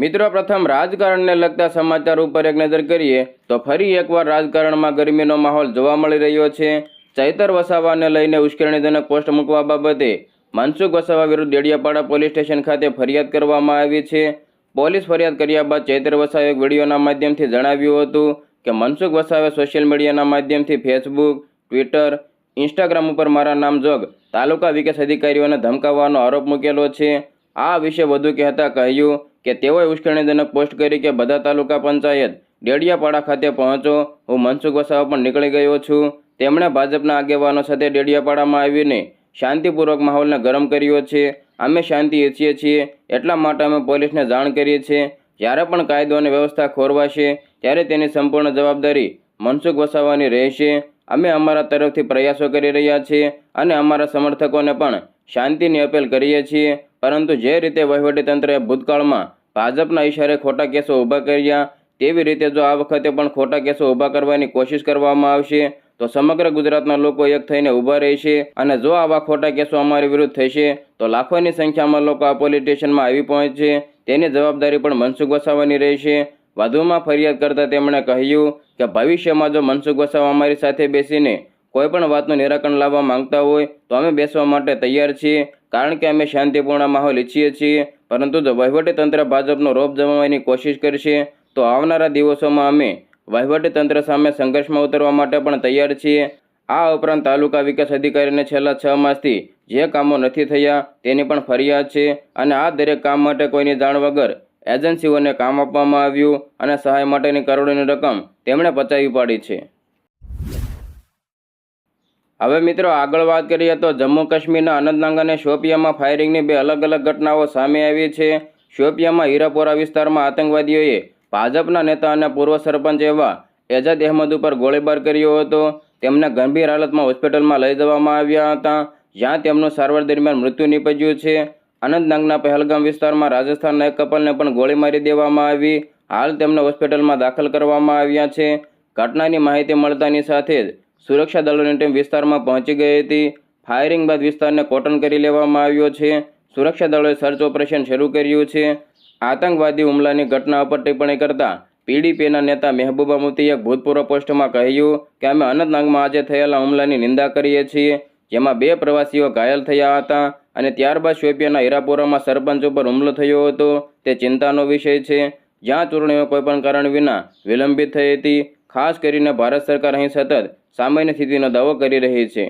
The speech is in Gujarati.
મિત્રો, પ્રથમ રાજકારણને લગતા સમાચાર ઉપર એક નજર કરીએ, તો ફરી એકવાર રાજકારણમાં ગરમીનો માહોલ જોવા મળી રહ્યો છે. ચૈતર વસાવાને લઈને ઉશ્કેરણીજનક પોસ્ટ મૂકવા બાબતે મનસુખ વસાવા વિરુદ્ધ ડેડિયાપાડા પોલીસ સ્ટેશન ખાતે ફરિયાદ કરવામાં આવી છે. પોલીસ ફરિયાદ કર્યા બાદ ચૈતર વસાવે એક વિડીયોના માધ્યમથી જણાવ્યું હતું કે, મનસુખ વસાવે સોશિયલ મીડિયાના માધ્યમથી ફેસબુક, ટ્વિટર, ઇન્સ્ટાગ્રામ ઉપર મારા નામ જોગ, તાલુકા વિકાસ અધિકારીઓને ધમકાવવાનો આરોપ મૂકેલો છે. આ વિશે વધુ કહેતા કહ્યું કે તેઓએ ઉશ્કેરણીજનક પોસ્ટ કરી કે બધા તાલુકા પંચાયત ડેડિયાપાડા ખાતે પહોંચો, હું મનસુખ વસાવા પણ નીકળી ગયો છું. તેમણે ભાજપના આગેવાનો સાથે ડેડિયાપાડામાં આવીને શાંતિપૂર્વક માહોલને ગરમ કર્યો છે. અમે શાંતિ ઈચ્છીએ છીએ, એટલા માટે અમે પોલીસને જાણ કરીએ છીએ. જ્યારે પણ કાયદો અને વ્યવસ્થા ખોરવાશે, ત્યારે તેની સંપૂર્ણ જવાબદારી મનસુખ વસાવાની રહેશે. અમે અમારા તરફથી પ્રયાસો કરી રહ્યા છીએ અને અમારા સમર્થકોને પણ શાંતિની અપીલ કરીએ છીએ. પરંતુ જે રીતે વહીવટીતંત્રે ભૂતકાળમાં ભાજપના ઇશારે ખોટા કેસો ઊભા કર્યા, તેવી રીતે જો આ વખતે પણ ખોટા કેસો ઊભા કરવાની કોશિશ કરવામાં આવશે, તો સમગ્ર ગુજરાતના લોકો એક થઈને ઊભા રહેશે અને જો આવા ખોટા કેસો અમારી વિરુદ્ધ થશે, તો લાખોની સંખ્યામાં લોકો આ પોલીસ સ્ટેશનમાં આવી પહોંચશે. તેની જવાબદારી પણ મનસુખ વસાવાની રહેશે. વધુમાં ફરિયાદ કરતાં તેમણે કહ્યું કે ભવિષ્યમાં જો મનસુખ વસાવા અમારી સાથે બેસીને કોઈ પણ વાતનું નિરાકરણ લાવવા માંગતા હોય તો અમે બેસવા માટે તૈયાર છીએ, કારણ કે અમે શાંતિપૂર્ણ માહોલ ઈચ્છીએ છીએ. પરંતુ જો વહીવટીતંત્ર ભાજપનો રોપ જમાવવાની કોશિશ કરશે, તો આવનારા દિવસોમાં અમે વહીવટીતંત્ર સામે સંઘર્ષમાં ઉતરવા માટે પણ તૈયાર છીએ. આ ઉપરાંત તાલુકા વિકાસ અધિકારીને છેલ્લા છ માસથી જે કામો નથી થયા તેની પણ ફરિયાદ છે અને આ દરેક કામ માટે કોઈની જાણ વગર એજન્સીઓને કામ આપવામાં આવ્યું અને સહાય માટેની કરોડોની રકમ તેમણે પચાવી પાડી છે. હવે મિત્રો, આગળ વાત કરીએ તો જમ્મુ કાશ્મીરના અનંતનાગ અને શોપિયામાં ફાયરિંગની બે અલગ અલગ ઘટનાઓ સામે આવી છે. શોપિયામાં હીરાપોરા વિસ્તારમાં આતંકવાદીઓએ ભાજપના નેતા અને પૂર્વ સરપંચ એવા એજાદ અહેમદ ઉપર ગોળીબાર કર્યો હતો. તેમને ગંભીર હાલતમાં હોસ્પિટલમાં લઈ જવામાં આવ્યા હતા, જ્યાં તેમનું સારવાર દરમિયાન મૃત્યુ નીપજ્યું છે. અનંતનાગના પહેલગામ વિસ્તારમાં રાજસ્થાનના એક કપલને પણ ગોળી મારી દેવામાં આવી. હાલ તેમને હોસ્પિટલમાં દાખલ કરવામાં આવ્યા છે. ઘટનાની માહિતી મળતાની સાથે જ સુરક્ષા દળોની ટીમ વિસ્તારમાં પહોંચી ગઈ હતી. ફાયરિંગ બાદ વિસ્તારને કોટન કરી લેવામાં આવ્યો છે. સુરક્ષા દળોએ સર્ચ ઓપરેશન શરૂ કર્યું છે. આતંકવાદી હુમલાની ઘટના ઉપર ટિપ્પણી કરતા પીડીપીના નેતા મહેબૂબા મુફ્તીએ ભૂતપૂર્વ પોસ્ટમાં કહ્યું કે અમે અનંતનાગમાં આજે થયેલા હુમલાની નિંદા કરીએ છીએ, જેમાં બે પ્રવાસીઓ ઘાયલ થયા હતા અને ત્યારબાદ શોપિયાના હીરાપોરામાં સરપંચ ઉપર હુમલો થયો હતો. તે ચિંતાનો વિષય છે. જ્યાં ચૂંટણીઓ કોઈપણ કારણ વિના વિલંબિત થઈ હતી ખાસ કરીને ભારત સરકાર અહીં સતત સામાન્ય સ્થિતિનો દાવો કરી રહી છે.